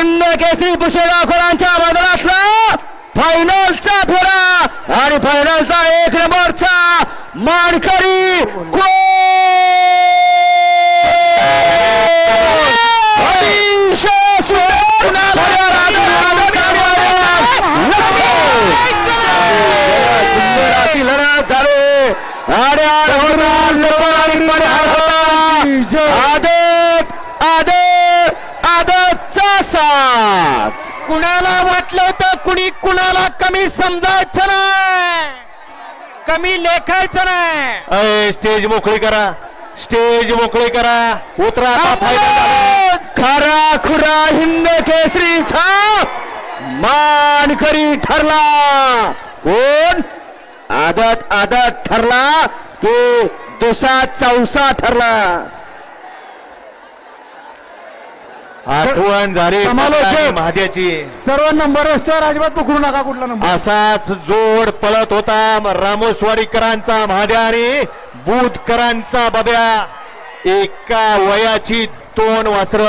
हिंद केसरी पुशेगाव खोलांच्या मैदानातला. फायनलचा फेरा आणि फायनलचा एक नंबरचा मानकरी सुंदर सुंदर अशी लढत झाली. आणि आढळून निर्मळ आणि पण आदत आदत आदतचा सास कुणाला वाटलं होतं कुणी कुणाला कमी समजायचं नाही? कमी लेखायचं नाही. अय स्टेज मोकळी करा. स्टेज मोकळी करा. उतरा आता. खरा खुरा हिंद केसरीचा मानकरी ठरला. कोण? आदत आदत ठरला. तो दुसा चौसा ठरला. आठवण झाली समालोचक. महाद्याची सर्व नंबर रस्त्यावर अजिबात पकडू नका कुठला नंबर असाच जोड पळत होता रामोसवाडीकरांचा महाद्या आणि बुधकरांचा बब्या. एका वयाची दोन वासर.